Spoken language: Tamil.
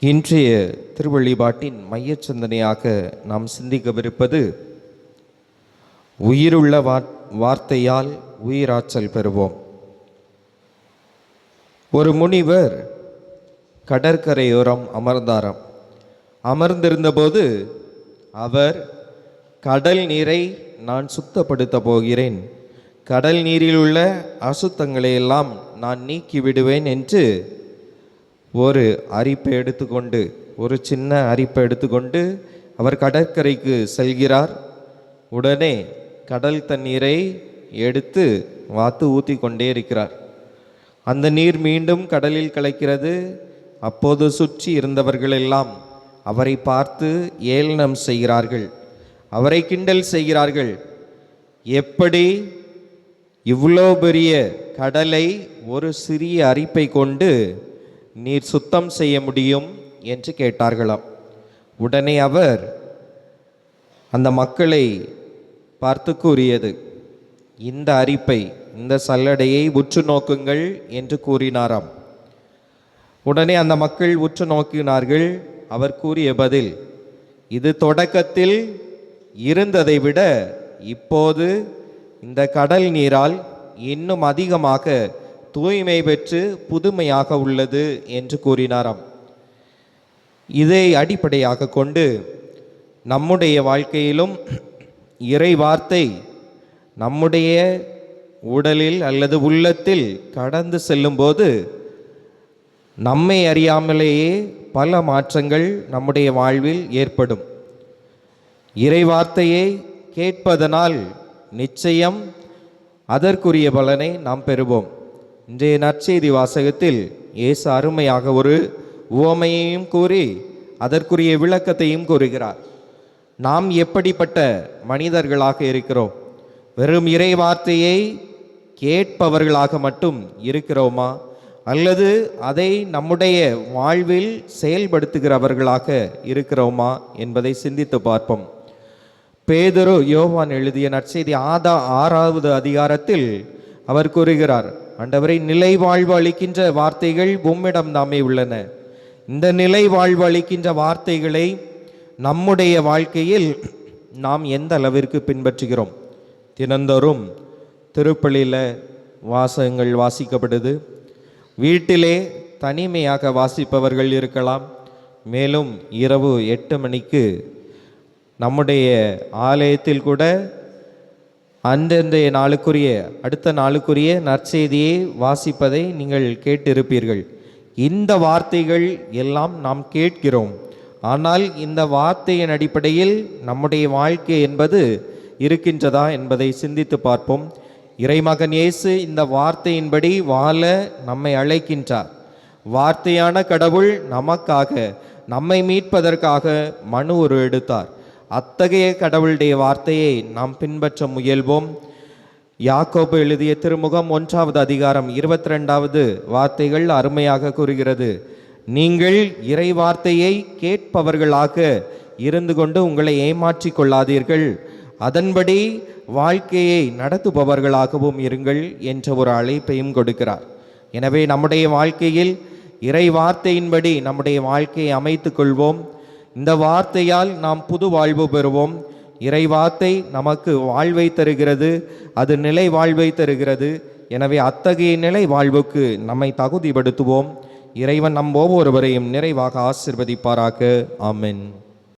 இன்றைய திருவழிபாட்டின் மையச் சிந்தனையாக நாம் சிந்திக்கவிருப்பது உயிருள்ள வார் வார்த்தையால் உயிராற்றல் பெறுவோம். ஒரு முனிவர் கடற்கரையோரம் அமர்ந்தாராம். அமர்ந்திருந்தபோது அவர் கடல் நீரை நான் சுத்தப்படுத்த போகிறேன். கடல் நீரில் உள்ள அசுத்தங்களை எல்லாம் நான் நீக்கி விடுவேன் என்று ஒரு அரிப்பை எடுத்துக்கொண்டு ஒரு சின்ன அரிப்பை எடுத்துக்கொண்டு அவர் கடற்கரைக்கு செல்கிறார். உடனே கடல் தண்ணீரை எடுத்து வாத்து ஊற்றி கொண்டே இருக்கிறார். அந்த நீர் மீண்டும் கடலில் கலக்கிறது. அப்போது சுற்றி இருந்தவர்களெல்லாம் அவரை பார்த்து ஏளனம் செய்கிறார்கள். அவரை கிண்டல் செய்கிறார்கள். எப்படி இவ்வளோ பெரிய கடலை ஒரு சிறிய அரிப்பை கொண்டு நீர் சுத்தம் செய்ய முடியும் என்று கேட்டார்களாம். உடனே அவர் அந்த மக்களை பார்த்து கூறியது இந்த அரிப்பை இந்த சல்லடையை உற்று நோக்குங்கள் என்று கூறினாராம். உடனே அந்த மக்கள் உற்று நோக்கினார்கள். அவர் கூறிய பதில் இது தொடக்கத்தில் இருந்ததை விட இப்போது இந்த கடல் நீரால் இன்னும் அதிகமாக தூய்மை பெற்று புதுமையாக உள்ளது என்று கூறினாராம். இதை அடிப்படையாக கொண்டு நம்முடைய வாழ்க்கையிலும் இறை வார்த்தை நம்முடைய உடலில் அல்லது உள்ளத்தில் கடந்து செல்லும்போது நம்மை அறியாமலேயே பல மாற்றங்கள் நம்முடைய வாழ்வில் ஏற்படும். இறை வார்த்தையை கேட்பதனால் நிச்சயம் அதற்குரிய பலனை நாம் பெறுவோம். இன்றைய நற்செய்தி வாசகத்தில் இயேசு அருமையாக ஒரு உவமையையும் கூறி அதற்குரிய விளக்கத்தையும் கூறுகிறார். நாம் எப்படிப்பட்ட மனிதர்களாக இருக்கிறோம்? வெறும் இறை வார்த்தையை கேட்பவர்களாக மட்டும் இருக்கிறோமா? அல்லது அதை நம்முடைய வாழ்வில் செயல்படுத்துகிறவர்களாக இருக்கிறோமா என்பதை சிந்தித்து பார்ப்போம். பேதரு யோவான் எழுதிய நற்செய்தி ஆதா ஆறாவது அதிகாரத்தில் அவர் கூறுகிறார் ஆண்டவரை நிலை வாழ்வு அளிக்கின்ற வார்த்தைகள் உம்மிடம் தாமே உள்ளன. இந்த நிலை வாழ்வு அளிக்கின்ற வார்த்தைகளை நம்முடைய வாழ்க்கையில் நாம் எந்த அளவிற்கு பின்பற்றுகிறோம்? தினந்தோறும் திருப்பலியில் வாசகங்கள் வாசிக்கப்படுது. வீட்டிலே தனிமையாக வாசிப்பவர்கள் இருக்கலாம். மேலும் இரவு எட்டு மணிக்கு நம்முடைய ஆலயத்தில் கூட அந்தந்தைய நாளுக்குரிய அடுத்த நாளுக்குரிய நற்செய்தியை வாசிப்பதை நீங்கள் கேட்டிருப்பீர்கள். இந்த வார்த்தைகள் எல்லாம் நாம் கேட்கிறோம். ஆனால் இந்த வார்த்தையின் அடிப்படையில் நம்முடைய வாழ்க்கை என்பது இருக்கின்றதா என்பதை சிந்தித்து பார்ப்போம். இறைமகன் இயேசு இந்த வார்த்தையின்படி வாழ நம்மை அழைக்கின்றார். வார்த்தையான கடவுள் நமக்காக நம்மை மீட்பதற்காக மனு ஒரு எடுத்தார். அத்தகைய கடவுளுடைய வார்த்தையை நாம் பின்பற்ற முயல்வோம். யாக்கோபு எழுதிய திருமுகம் ஒன்றாவது அதிகாரம் இருபத்தி ரெண்டாவது வார்த்தைகள் அருமையாக கூறுகிறது. நீங்கள் இறை வார்த்தையை கேட்பவர்களாக இருந்து கொண்டு உங்களை ஏமாற்றி கொள்ளாதீர்கள். அதன்படி வாழ்க்கையை நடத்துபவர்களாகவும் இருங்கள் என்ற ஒரு அழைப்பையும் கொடுக்கிறார். எனவே நம்முடைய வாழ்க்கையில் இறை வார்த்தையின்படி நம்முடைய வாழ்க்கையை அமைத்துக் கொள்வோம். இந்த வார்த்தையால் நாம் புது வாழ்வு பெறுவோம். இறை வார்த்தை நமக்கு வாழ்வை தருகிறது. அது நிலை வாழ்வை தருகிறது. எனவே அத்தகைய நிலை வாழ்வுக்கு நம்மை தகுதிப்படுத்துவோம். இறைவன் நம் ஒவ்வொருவரையும் நிறைவாக ஆசிர்வதிப்பாராக. ஆமென்.